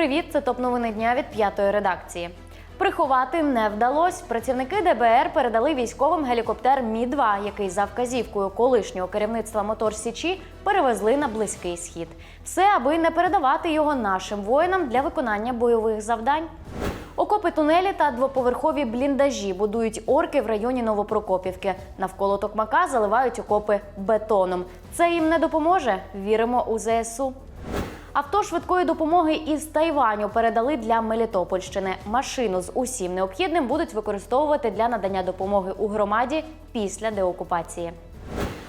Привіт, це топ новини дня від п'ятої редакції. Приховати не вдалось. Працівники ДБР передали військовим гелікоптер Мі 2 який за вказівкою колишнього керівництва Мотор Січі перевезли на близький схід. Все, аби не передавати його нашим воїнам для виконання бойових завдань. Окопи тунелі та двоповерхові бліндажі будують орки в районі Новопрокопівки. Навколо Токмака заливають окопи бетоном. Це їм не допоможе. Віримо у ЗСУ. Авто швидкої допомоги із Тайваню передали для Мелітопольщини. Машину з усім необхідним будуть використовувати для надання допомоги у громаді після деокупації.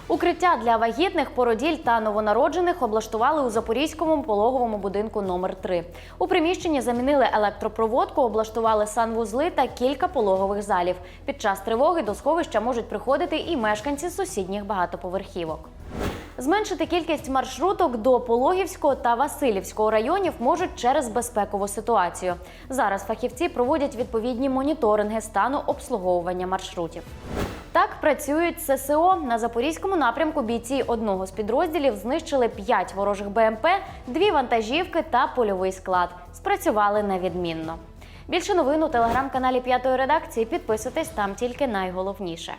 Укриття для вагітних, породіль та новонароджених облаштували у Запорізькому пологовому будинку номер 3 У приміщенні замінили електропроводку, облаштували санвузли та кілька пологових залів. Під час тривоги до сховища можуть приходити і мешканці сусідніх багатоповерхівок. Зменшити кількість маршруток до Пологівського та Васильівського районів можуть через безпекову ситуацію. Зараз фахівці проводять відповідні моніторинги стану обслуговування маршрутів. Так працюють ССО на запорізькому напрямку. Бійці одного з підрозділів знищили 5 ворожих БМП, дві вантажівки та польовий склад. Спрацювали невідмінно. Більше новин у телеграм-каналі п'ятої редакції. Підписуйтесь там тільки найголовніше.